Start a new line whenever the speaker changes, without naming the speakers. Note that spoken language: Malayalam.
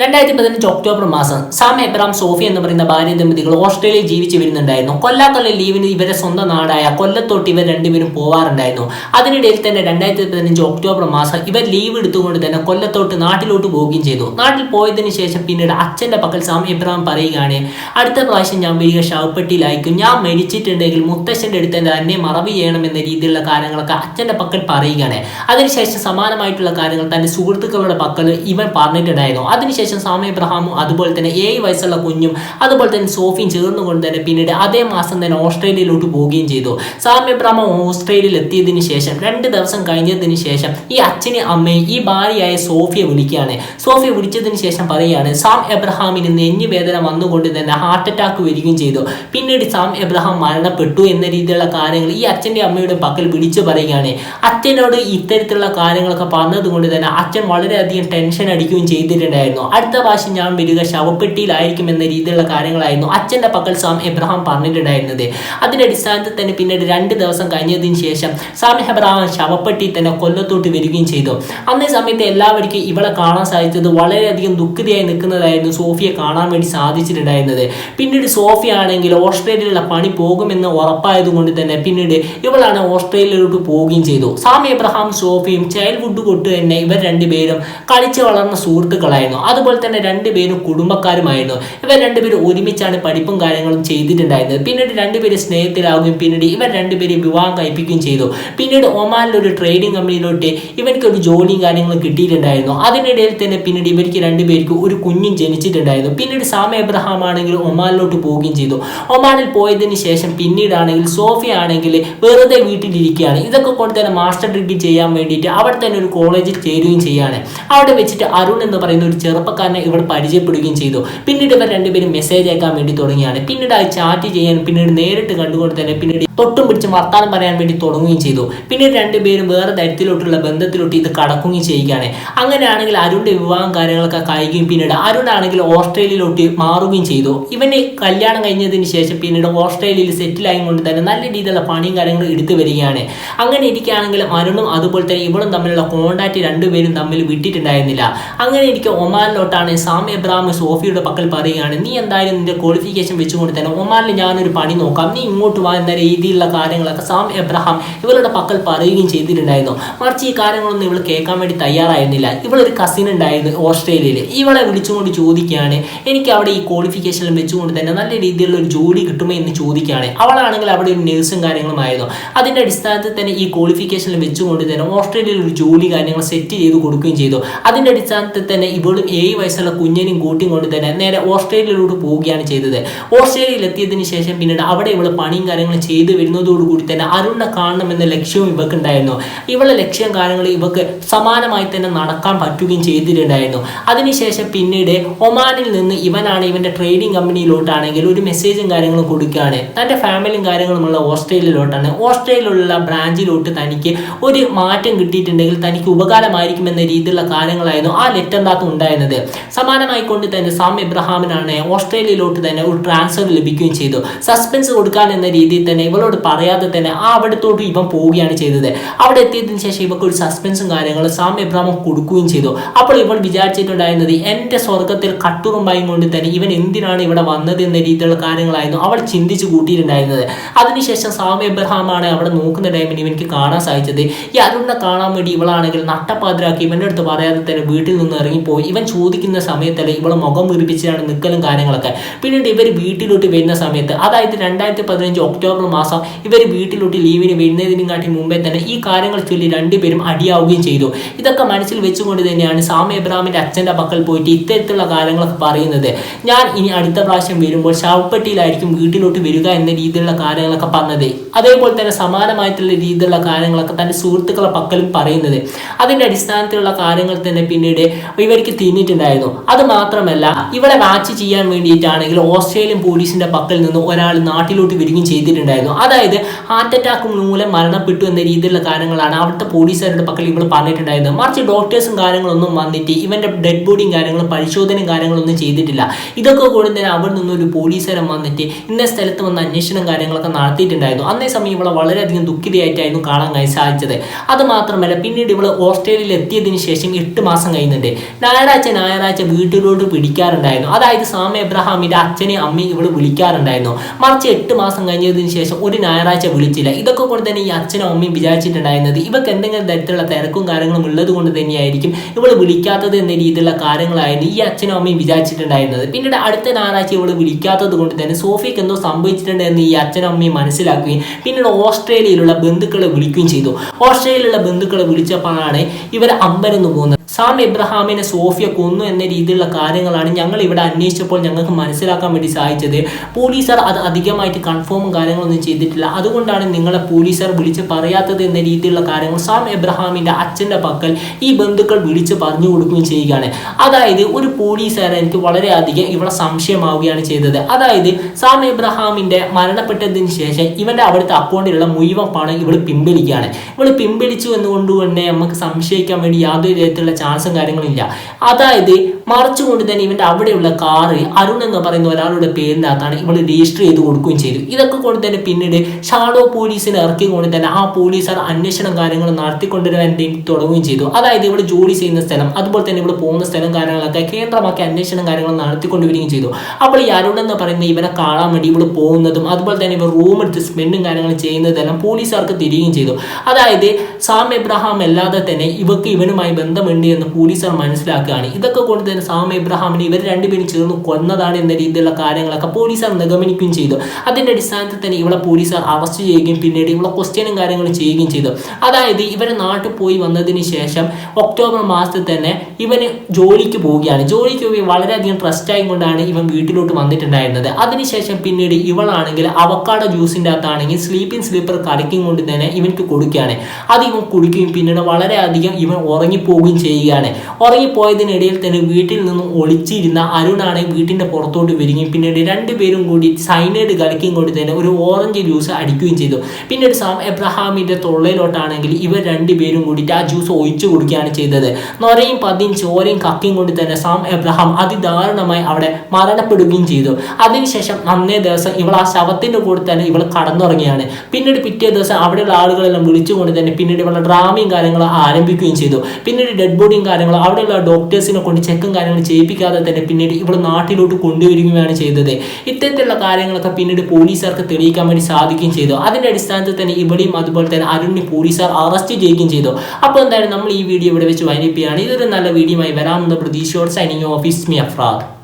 രണ്ടായിരത്തി പതിനഞ്ച് ഒക്ടോബർ മാസം സാം എബ്രാം സോഫി എന്ന് പറയുന്ന ഭാര്യ ദമ്പതികൾ ഓസ്ട്രേലിയയിൽ ജീവിച്ചു വരുന്നുണ്ടായിരുന്നു കൊല്ലാക്കൊല്ല ലീവിന് ഇവരെ സ്വന്തം നാടായ കൊല്ലത്തോട്ട് ഇവർ രണ്ടുപേരും പോവാറുണ്ടായിരുന്നു. അതിനിടയിൽ തന്നെ രണ്ടായിരത്തി പതിനഞ്ച് ഒക്ടോബർ മാസം ഇവർ ലീവ് എടുത്തുകൊണ്ട് തന്നെ കൊല്ലത്തോട്ട് നാട്ടിലോട്ട് പോവുകയും ചെയ്തു. നാട്ടിൽ പോയതിനു ശേഷം പിന്നീട് അച്ഛന്റെ പക്കൽ സാം എബ്രാം പറയുകയാണ് അടുത്ത പ്രാവശ്യം ഞാൻ വരിക ശവപ്പെട്ടിയിലായിരിക്കും. ഞാൻ മരിച്ചിട്ടുണ്ടെങ്കിൽ മുത്തശ്ശന്റെ അടുത്ത് തന്നെ എന്നെ മറവ് ചെയ്യണം എന്ന രീതിയിലുള്ള കാര്യങ്ങളൊക്കെ അച്ഛന്റെ പക്കൽ പറയുകയാണ്. അതിനുശേഷം സമാനമായിട്ടുള്ള കാര്യങ്ങൾ തന്റെ സുഹൃത്തുക്കളുടെ പക്കൽ ഇവൻ പറഞ്ഞിട്ടുണ്ടായിരുന്നു. അതിനുശേഷം സാമ ഇബ്രഹാമും അതുപോലെ തന്നെ ഏഴ് വയസ്സുള്ള കുഞ്ഞും അതുപോലെ തന്നെ സോഫിയും ചേർന്നുകൊണ്ട് തന്നെ പിന്നീട് അതേ മാസം തന്നെ ഓസ്ട്രേലിയയിലോട്ട് പോവുകയും ചെയ്തു. സാം ഇബ്രഹാം ഓസ്ട്രേലിയയിൽ എത്തിയതിനു ശേഷം രണ്ട് ദിവസം കഴിഞ്ഞതിന് ശേഷം ഈ അച്ഛനെ അമ്മയും ഈ ഭാര്യയായ സോഫിയെ വിളിക്കുകയാണ്. സോഫിയെ വിളിച്ചതിന് ശേഷം പറയുകയാണ് സാം എബ്രഹാമിന് നെഞ്ഞു വേദന വന്നുകൊണ്ട് തന്നെ ഹാർട്ട് അറ്റാക്ക് വരികയും ചെയ്തു. പിന്നീട് സാം എബ്രഹാം മരണപ്പെട്ടു എന്ന രീതിയിലുള്ള കാര്യങ്ങൾ ഈ അച്ഛന്റെ അമ്മയുടെ പക്കൽ വിളിച്ചു പറയുകയാണ്. അച്ഛനോട് ഇത്തരത്തിലുള്ള കാര്യങ്ങളൊക്കെ പറഞ്ഞതുകൊണ്ട് തന്നെ അച്ഛൻ വളരെയധികം ടെൻഷൻ അടിക്കുകയും ചെയ്തിട്ടുണ്ടായിരുന്നു. അടുത്ത പ്രാവശ്യം ഞാൻ വരിക ശവപ്പെട്ടിയിലായിരിക്കും എന്ന രീതിയിലുള്ള കാര്യങ്ങളായിരുന്നു അച്ഛന്റെ പക്കൽ സാം എബ്രഹാം പറഞ്ഞിട്ടുണ്ടായിരുന്നത്. അതിന്റെ അടിസ്ഥാനത്തിൽ തന്നെ പിന്നീട് രണ്ട് ദിവസം കഴിഞ്ഞതിന് ശേഷം സാം എബ്രഹാം ശവപ്പെട്ടി തന്നെ കൊല്ലത്തോട്ട് വരികയും ചെയ്തു. അന്നേ സമയത്ത് എല്ലാവർക്കും ഇവളെ കാണാൻ സാധിച്ചത് വളരെയധികം ദുഃഖിതയായി നിൽക്കുന്നതായിരുന്നു സോഫിയെ കാണാൻ വേണ്ടി സാധിച്ചിട്ടുണ്ടായിരുന്നത്. പിന്നീട് സോഫിയ ആണെങ്കിൽ ഓസ്ട്രേലിയയിലുള്ള പണി പോകുമെന്ന് ഉറപ്പായതുകൊണ്ട് തന്നെ പിന്നീട് ഇവളാണ് ഓസ്ട്രേലിയയിലോട്ട് പോവുകയും ചെയ്തു. സാം എബ്രഹാം സോഫിയും ചൈൽഡ്ഹുഡ് തൊട്ട് തന്നെ ഇവർ രണ്ടുപേരും കളിച്ചു വളർന്ന സുഹൃത്തുക്കളായിരുന്നു. അതുപോലെ തന്നെ രണ്ടുപേരും കുടുംബക്കാരുമായിരുന്നു. ഇവർ രണ്ടുപേരും ഒരുമിച്ചാണ് പഠിപ്പും കാര്യങ്ങളും ചെയ്തിട്ടുണ്ടായിരുന്നത്. പിന്നീട് രണ്ടുപേരും സ്നേഹത്തിലാവുകയും പിന്നീട് ഇവർ രണ്ടുപേരും വിവാഹം കഴിപ്പിക്കുകയും ചെയ്തു. പിന്നീട് ഒമാനിലെ ഒരു ട്രേഡിംഗ് കമ്പനിയിലോട്ട് ഇവർക്ക് ഒരു ജോലിയും കാര്യങ്ങളും കിട്ടിയിട്ടുണ്ടായിരുന്നു. അതിനിടയിൽ തന്നെ പിന്നീട് ഇവർക്ക് രണ്ടുപേർക്ക് ഒരു കുഞ്ഞും ജനിച്ചിട്ടുണ്ടായിരുന്നു. പിന്നീട് സാമ എബ്രഹാം ആണെങ്കിൽ ഒമാനിലോട്ട് പോവുകയും ചെയ്തു. ഒമാനിൽ പോയതിന് ശേഷം പിന്നീടാണെങ്കിൽ സോഫിയ ആണെങ്കിൽ വെറുതെ വീട്ടിലിരിക്കുകയാണ്. ഇതൊക്കെ കൊണ്ട് തന്നെ മാസ്റ്റർ ഡിഗ്രി ചെയ്യാൻ വേണ്ടിയിട്ട് അവിടെ തന്നെ ഒരു കോളേജിൽ ചേരുകയും ചെയ്യാണ്. അവിടെ വെച്ചിട്ട് അരുൺ എന്ന് പറയുന്ന ഒരു ചെറുപ്പക്കാരനെ ഇവർ പരിചയപ്പെടുകയും ചെയ്തു. പിന്നീട് ഇവർ രണ്ടുപേരും മെസ്സേജ് അയക്കാൻ വേണ്ടി തുടങ്ങിയാണ്. പിന്നീട് അത് ചാറ്റ് ചെയ്യാൻ പിന്നീട് നേരിട്ട് കണ്ടുകൊണ്ട് തന്നെ പിന്നീട് തൊട്ടും പിടിച്ച് വർത്താനം പറയാൻ വേണ്ടി തുടങ്ങുകയും ചെയ്തു. പിന്നീട് രണ്ടുപേരും വേറെ തരത്തിലോട്ടുള്ള ബന്ധത്തിലോട്ട് ഇത് കടക്കുകയും ചെയ്യുകയാണ്. അങ്ങനെയാണെങ്കിൽ അരുണിന്റെ വിവാഹം കാര്യങ്ങളൊക്കെ കഴിയുകയും പിന്നീട് അരുണാണെങ്കിൽ ഓസ്ട്രേലിയയിലോട്ട് മാറുകയും ചെയ്തു. ഇവന് കല്യാണം കഴിഞ്ഞതിന് ശേഷം പിന്നീട് ഓസ്ട്രേലിയയിൽ സെറ്റിലായി കൊണ്ട് തന്നെ നല്ല രീതിയിലുള്ള പണിയും കാര്യങ്ങളും എടുത്തു വരികയാണ്. അങ്ങനെ ഇരിക്കുകയാണെങ്കിലും അരുണും അതുപോലെ തന്നെ ഇവളും തമ്മിലുള്ള കോണ്ടാക്ട് രണ്ടുപേരും തമ്മിൽ വിട്ടിട്ടുണ്ടായിരുന്നില്ല. അങ്ങനെ ഇരിക്കെ ഒമാനിലോട്ടാണ് സാം എബ്രാം സോഫിയുടെ പക്കൽ പറയുകയാണ് നീ എന്തായാലും നിന്റെ ക്വാളിഫിക്കേഷൻ വെച്ചുകൊണ്ട് തന്നെ ഒമാനിൽ ഞാനൊരു പണി നോക്കാം. നീ ഇങ്ങോട്ട് വാ എന്ന രീതിയിലുള്ള കാര്യങ്ങളൊക്കെ സാം എബ്രഹാം ഇവളുടെ പക്കൽ പറയുകയും ചെയ്തിട്ടുണ്ടായിരുന്നു. മറിച്ച് ഈ കാര്യങ്ങളൊന്നും ഇവൾ കേൾക്കാൻ വേണ്ടി തയ്യാറായിരുന്നില്ല. ഇവളൊരു കസിൻ ഉണ്ടായിരുന്നു ഓസ്ട്രേലിയയിൽ ഇവളെ വിളിച്ചുകൊണ്ട് ചോദിക്കുകയാണ് എനിക്ക് അവിടെ ഈ ക്വാളിഫിക്കേഷനിൽ വെച്ചുകൊണ്ട് തന്നെ നല്ല രീതിയിലുള്ള ഒരു ജോലി കിട്ടുമോ? എന്ന് ചോദിക്കുകയാണ്. അവളാണെങ്കിൽ അവിടെ ഒരു നേഴ്സും കാര്യങ്ങളുമായിരുന്നു അതിന്റെ അടിസ്ഥാനത്തിൽ തന്നെ ഈ ക്വാളിഫിക്കേഷനിൽ വെച്ചുകൊണ്ട് തന്നെ ഓസ്ട്രേലിയയിൽ ഒരു ജോലി കാര്യങ്ങൾ സെറ്റ് ചെയ്ത് കൊടുക്കുകയും ചെയ്തു. അതിന്റെ അടിസ്ഥാനത്തിൽ തന്നെ ഇവളും ഏഴ് വയസ്സുള്ള കുഞ്ഞിനെയും കൂട്ടിയും കൊണ്ട് തന്നെ നേരെ ഓസ്ട്രേലിയയിലോട്ട് പോവുകയാണ് ചെയ്തത്. ഓസ്ട്രേലിയയിൽ എത്തിയതിന് ശേഷം പിന്നീട് അവിടെ ഇവൾ പണിയും കാര്യങ്ങളും ചെയ്തു വരുന്നതോടുകൂടി തന്നെ അരുണിനെ കാണണമെന്ന ലക്ഷ്യവും ഇവക്ക് ഉണ്ടായിരുന്നു. ഇവളെ ലക്ഷ്യം കാര്യങ്ങൾ ഇവക്ക് സമാനമായി തന്നെ നടക്കാൻ പറ്റുകയും ചെയ്തിട്ടുണ്ടായിരുന്നു. അതിനുശേഷം പിന്നീട് ഒമാനിൽ നിന്ന് ഇവനാണ് ഇവന്റെ ട്രേഡിംഗ് കമ്പനിയിലോട്ടാണെങ്കിൽ ഒരു മെസ്സേജും കാര്യങ്ങളും കൊടുക്കുകയാണ്. തന്റെ ഫാമിലിയും കാര്യങ്ങളുമുള്ള ഓസ്ട്രേലിയയിലോട്ടാണ്. ഓസ്ട്രേലിയയിലുള്ള ബ്രാഞ്ചിലോട്ട് തനിക്ക് ഒരു മാറ്റം കിട്ടിയിട്ടുണ്ടെങ്കിൽ തനിക്ക് ഉപകാരമായിരിക്കും എന്ന രീതിയിലുള്ള കാര്യങ്ങളായിരുന്നു ആ ലെറ്റർ ഉണ്ടായിരുന്നത്. സമാനമായി കൊണ്ട് തന്നെ സാം എബ്രഹാമിനാണ് ഓസ്ട്രേലിയയിലോട്ട് തന്നെ ഒരു ട്രാൻസ്ഫർ ലഭിക്കുകയും ചെയ്തു. സസ്പെൻസ് കൊടുക്കാൻ എന്ന രീതിയിൽ തന്നെ ഇവളോട് പറയാതെ തന്നെ ആ അവിടത്തോട്ട് ഇവൻ പോവുകയാണ് ചെയ്തത്. അവിടെ എത്തിയതിനു ശേഷം ഇവർക്ക് ഒരു സസ്പെൻസും കാര്യങ്ങളും സാം എബ്രഹാം കൊടുക്കുകയും ചെയ്തു. അപ്പോൾ ഇവൾ വിചാരിച്ചിട്ടുണ്ടായിരുന്നത് എന്റെ സ്വർഗത്തിൽ കട്ടുറുമ്പായും കൊണ്ട് തന്നെ ഇവൻ എന്തിനാണ് ഇവിടെ വന്നത് എന്ന രീതിയിലുള്ള കാര്യങ്ങളായിരുന്നു അവൾ ചിന്തിച്ചു കൂട്ടിയിട്ടുണ്ടായിരുന്നത്. അതിനുശേഷം സാം എബ്രഹാമാണ് അവിടെ നോക്കുന്ന ടൈമിൽ ഇവനിക്ക് കാണാൻ സാധിച്ചത്. ഈ അരുണിനെ കാണാൻ വേണ്ടി ഇവളാണെങ്കിൽ നട്ടപ്പാതിരാക്കി ഇവന്റെ അടുത്ത് പറയാതെ തന്നെ വീട്ടിൽ നിന്ന് ഇറങ്ങിപ്പോയി. ഇവൻ ചോദിക്കുന്ന സമയത്തല്ലേ ഇവളെ മുഖം വീർപ്പിച്ചാണ് നിൽക്കലും കാര്യങ്ങളൊക്കെ. പിന്നീട് ഇവർ വീട്ടിലോട്ട് വരുന്ന സമയത്ത് അതായത് രണ്ടായിരത്തി പതിനഞ്ച് ഒക്ടോബർ മാസം ഇവർ വീട്ടിലോട്ട് ലീവിന് വരുന്നതിനും കാട്ടി മുമ്പേ തന്നെ ഈ കാര്യങ്ങൾ ചൊല്ലി രണ്ടുപേരും അടിയാവുകയും ചെയ്തു. ഇതൊക്കെ മനസ്സിൽ വെച്ചുകൊണ്ട് തന്നെയാണ് സാമി എബ്രാമിന്റെ അച്ഛന്റെ പക്കൽ പോയിട്ട് ഇത്തരത്തിലുള്ള കാര്യങ്ങളൊക്കെ പറയുന്നത്. ഞാൻ ഇനി അടുത്ത പ്രാവശ്യം വരുമ്പോൾ ശവപ്പെട്ടിയിലായിരിക്കും വീട്ടിലോട്ട് വരിക എന്ന രീതിയിലുള്ള കാര്യങ്ങളൊക്കെ പറഞ്ഞത്. അതേപോലെ തന്നെ സമാനമായിട്ടുള്ള രീതിയിലുള്ള കാര്യങ്ങളൊക്കെ തന്റെ സുഹൃത്തുക്കളെ പക്കലും പറയുന്നത്. അതിന്റെ അടിസ്ഥാനത്തിലുള്ള കാര്യങ്ങൾ തന്നെ പിന്നീട് ഇവർക്ക് തിന്നിട്ടുണ്ടായിരുന്നു അത് മാത്രമല്ല ഇവിടെ മാച്ച് ചെയ്യാൻ വേണ്ടിയിട്ടാണെങ്കിൽ ഓസ്ട്രേലിയൻ പോലീസിന്റെ പക്കൽ നിന്ന് ഒരാൾ നാട്ടിലോട്ട് വരികയും ചെയ്തിട്ടുണ്ടായിരുന്നു. അതായത് ഹാർട്ട് അറ്റാക്ക് മൂലം മരണപ്പെട്ടു എന്ന രീതിയിലുള്ള കാര്യങ്ങളാണ് അവിടുത്തെ പോലീസുകാരുടെ പക്കൽ ഇവൾ പറഞ്ഞിട്ടുണ്ടായിരുന്നത്. മറിച്ച് ഡോക്ടേഴ്സും കാര്യങ്ങളൊന്നും വന്നിട്ട് ഇവന്റെ ഡെഡ് ബോഡിയും കാര്യങ്ങളും പരിശോധനയും കാര്യങ്ങളൊന്നും ചെയ്തിട്ടില്ല. ഇതൊക്കെ കൂടി തന്നെ അവിടെ നിന്നൊരു പോലീസുകാരൻ വന്നിട്ട് ഇന്ന സ്ഥലത്ത് വന്ന് അന്വേഷണം കാര്യങ്ങളൊക്കെ നടത്തിയിട്ടുണ്ടായിരുന്നു. അന്നേ സമയം ഇവളെ വളരെയധികം ദുഃഖിതയായിട്ടായിരുന്നു കാണാൻ കഴി- സാധിച്ചത്. അത് മാത്രമല്ല പിന്നീട് ഇവൾ ഓസ്ട്രേലിയയിൽ എത്തിയതിനു ശേഷം എട്ട് മാസം കഴിയുന്നുണ്ട് ഞായറാഴ്ച ഞായറാഴ്ച വീട്ടിലോട്ട് പിടിക്കാറുണ്ടായിരുന്നു. അതായത് സ്വാമി എബ്രഹാമിന്റെ അച്ഛനെ അമ്മയും ഇവൾ വിളിക്കാറുണ്ടായിരുന്നു. മറിച്ച് എട്ട് മാസം കഴിഞ്ഞതിന് ശേഷം ഒരു ഞായറാഴ്ച വിളിച്ചില്ല. ഇതൊക്കെ കൊണ്ട് തന്നെ ഈ അച്ഛനും അമ്മയും വിചാരിച്ചിട്ടുണ്ടായിരുന്നത് ഇവക്ക് എന്തെങ്കിലും തരത്തിലുള്ള തിരക്കും കാര്യങ്ങളും ഉള്ളത് കൊണ്ട് തന്നെയായിരിക്കും ഇവൾ വിളിക്കാത്തത് എന്ന രീതിയിലുള്ള കാര്യങ്ങളായിരുന്നു ഈ അച്ഛനും അമ്മയും വിചാരിച്ചിട്ടുണ്ടായിരുന്നത്. പിന്നീട് അടുത്ത ഞായറാഴ്ച ഇവൾ വിളിക്കാത്തത് കൊണ്ട് തന്നെ സോഫിക്ക് എന്തോ സംഭവിച്ചിട്ടുണ്ട് എന്ന് ഈ അച്ഛനും അമ്മയും മനസ്സിലാക്കുകയും പിന്നീട് ഓസ്ട്രേലിയയിലുള്ള ബന്ധുക്കളെ വിളിക്കുകയും ചെയ്തു. ഓസ്ട്രേലിയയിലുള്ള ബന്ധുക്കളെ വിളിച്ചപ്പോഴാണ് ഇവരെ അമ്പരന്ന് പോകുന്നത് സാം എബ്രഹാമിനെ സോഫിയ കൊന്നു. എന്ന രീതിയിലുള്ള കാര്യങ്ങളാണ് ഞങ്ങൾ ഇവിടെ അന്വേഷിച്ചപ്പോൾ ഞങ്ങൾക്ക് മനസ്സിലാക്കാൻ വേണ്ടി സാധിച്ചത് പോലീസർ അത് അധികമായിട്ട് കൺഫേമും കാര്യങ്ങളൊന്നും ചെയ്തിട്ടില്ല. അതുകൊണ്ടാണ് നിങ്ങളെ പോലീസർ വിളിച്ച് പറയാത്തത് എന്ന രീതിയിലുള്ള കാര്യങ്ങൾ സാം എബ്രഹാമിന്റെ അച്ഛന്റെ പക്കൽ ഈ ബന്ധുക്കൾ വിളിച്ച് പറഞ്ഞു കൊടുക്കുകയും ചെയ്യുകയാണ്. അതായത് ഒരു പോലീസുകാരൻ എനിക്ക് വളരെയധികം ഇവിടെ സംശയമാവുകയാണ് ചെയ്തത്. അതായത് സാം എബ്രഹാമിന്റെ മരണപ്പെട്ടതിന് ശേഷം ഇവന്റെ അവിടുത്തെ അക്കൗണ്ടിലുള്ള മുഴുവൻ പണം ഇവൾ പിൻവലിക്കുകയാണ്. ഇവൾ പിൻവലിച്ചു എന്നുകൊണ്ട് തന്നെ നമുക്ക് സംശയിക്കാൻ വേണ്ടി യാതൊരു തരത്തിലുള്ള ചാൻസും കാര്യങ്ങളും ഇല്ല. അതായത് മറിച്ചുകൊണ്ട് തന്നെ ഇവന്റെ അവിടെയുള്ള കാറ് അരുൺ എന്ന് പറയുന്ന ഒരാളുടെ പേരിനകത്താണ് ഇവൾ രജിസ്റ്റർ ചെയ്ത് കൊടുക്കുകയും ചെയ്തു. ഇതൊക്കെ കൊണ്ട് തന്നെ പിന്നീട് ഷാഡോ പോലീസിനെ ഇറക്കിക്കൊണ്ട് തന്നെ ആ പോലീസുകാർ അന്വേഷണം കാര്യങ്ങൾ നടത്തിക്കൊണ്ടുവരാൻ തുടങ്ങുകയും ചെയ്തു. അതായത് ഇവിടെ ജോലി ചെയ്യുന്ന സ്ഥലം അതുപോലെ തന്നെ ഇവിടെ പോകുന്ന സ്ഥലം കാര്യങ്ങളൊക്കെ കേന്ദ്രമാക്കി അന്വേഷണം കാര്യങ്ങൾ നടത്തിക്കൊണ്ടുവരികയും ചെയ്തു. അപ്പോൾ ഈ അരുൺ എന്ന് പറയുന്ന ഇവനെ കാണാൻ വേണ്ടി ഇവിടെ പോകുന്നതും അതുപോലെ തന്നെ ഇവർ റൂം എടുത്ത് സ്പെൻഡും കാര്യങ്ങളും ചെയ്യുന്നതെല്ലാം പോലീസുകാർക്ക് തിരികുകയും ചെയ്തു. അതായത് സാം എബ്രഹാം അല്ലാതെ തന്നെ ഇവർക്ക് ഇവനുമായി ബന്ധമുണ്ട് എന്ന് പോലീസുകാർ മനസ്സിലാക്കുകയാണ്. ഇതൊക്കെ കൊണ്ട് തന്നെ സാം ഇബ്രാഹാമിനെ ഇവർ രണ്ടുപേരും ചേർന്ന് കൊന്നതാണ് എന്ന രീതിയിലുള്ള കാര്യങ്ങളൊക്കെ പോലീസുകാർ നിഗമനിക്കുകയും ചെയ്തു. അതിന്റെ അടിസ്ഥാനത്തിൽ തന്നെ ഇവളെ പോലീസുകാർ അറസ്റ്റ് ചെയ്യുകയും പിന്നീട് ഇവളെ ക്വസ്റ്റ്യനും കാര്യങ്ങളും ചെയ്യുകയും ചെയ്തു. അതായത് ഇവരെ നാട്ടിൽ പോയി വന്നതിന് ശേഷം ഒക്ടോബർ മാസത്തിൽ തന്നെ ഇവന് ജോലിക്ക് പോവുകയാണ്. ജോലിക്ക് പോയി വളരെയധികം ട്രസ്റ്റ് കൊണ്ടാണ് ഇവൻ വീട്ടിലോട്ട് വന്നിട്ടുണ്ടായിരുന്നത്. അതിനുശേഷം പിന്നീട് ഇവളാണെങ്കിൽ അവക്കാട ജ്യൂസിന്റെ അകത്താണെങ്കിൽ സ്ലീപ്പിംഗ് സ്ലീപ്പർ കലക്കും കൊണ്ട് തന്നെ ഇവൻക്ക് കൊടുക്കുകയാണ്. അത് ഇവൻ കുടിക്കുകയും പിന്നീട് വളരെയധികം ഇവൻ ഉറങ്ങിപ്പോവുകയും ചെയ്യുകയാണ്. ഉറങ്ങിപ്പോയതിനിടയിൽ തന്നെ വീട്ടിൽ നിന്നും ഒളിച്ചിരുന്ന അരുണാണ് വീട്ടിന്റെ പുറത്തോട്ട് വരികയും പിന്നീട് രണ്ടുപേരും കൂടി സൈനൈഡ് കളിക്കുകയും കൊണ്ട് തന്നെ ഒരു ഓറഞ്ച് ജ്യൂസ് അടിക്കുകയും ചെയ്തു. പിന്നീട് സാം എബ്രഹാമിന്റെ തൊള്ളയിലോട്ടാണെങ്കിൽ ഇവർ രണ്ടുപേരും കൂടിയിട്ട് ആ ജ്യൂസ് ഒഴിച്ചു കൊടുക്കുകയാണ് ചെയ്തത്. നൊരയും പതിയും ചോരയും കക്കയും കൊണ്ട് തന്നെ സാം എബ്രഹാം അതിദാരുണമായി അവിടെ മരണപ്പെടുകയും ചെയ്തു. അതിനുശേഷം അന്നേ ദിവസം ഇവൾ ആ ശവത്തിന്റെ കൂടെ തന്നെ ഇവൾ കടന്നുറങ്ങിയാണ് പിന്നീട് പിറ്റേ ദിവസം അവിടെയുള്ള ആളുകളെല്ലാം വിളിച്ചുകൊണ്ട് തന്നെ പിന്നീട് ഇവളുടെ ഡ്രാമയും കാര്യങ്ങളും ആരംഭിക്കുകയും ചെയ്തു. പിന്നീട് ഡെഡ് ബോഡിയും കാര്യങ്ങളും അവിടെയുള്ള ഡോക്ടേഴ്സിനെ കൊണ്ട് ചെക്കും കാര്യങ്ങളും ചെയ്യിപ്പിക്കാതെ തന്നെ പിന്നീട് ഇവിടെ നാട്ടിലോട്ട് കൊണ്ടുവരികയാണ് ചെയ്തത്. ഇത്തരത്തിലുള്ള കാര്യങ്ങളൊക്കെ പിന്നീട് പോലീസുകാർക്ക് തെളിയിക്കാൻ വേണ്ടി സാധിക്കുകയും ചെയ്തു. അതിന്റെ അടിസ്ഥാനത്തിൽ തന്നെ ഇവിടെയും അതുപോലെ തന്നെ അരുണിനെ പോലീസുകാർ അറസ്റ്റ് ചെയ്യുകയും ചെയ്തു. അപ്പോൾ എന്തായാലും നമ്മൾ ഈ വീഡിയോ ഇവിടെ വെച്ച് വൈനിപ്പിക്കുകയാണ് ഇതൊരു നല്ല വീഡിയോ ആയി വരാമെന്ന പ്രതീക്ഷയോട് സൈനിങ് ഓഫീസ് മി അഫ്രാദ്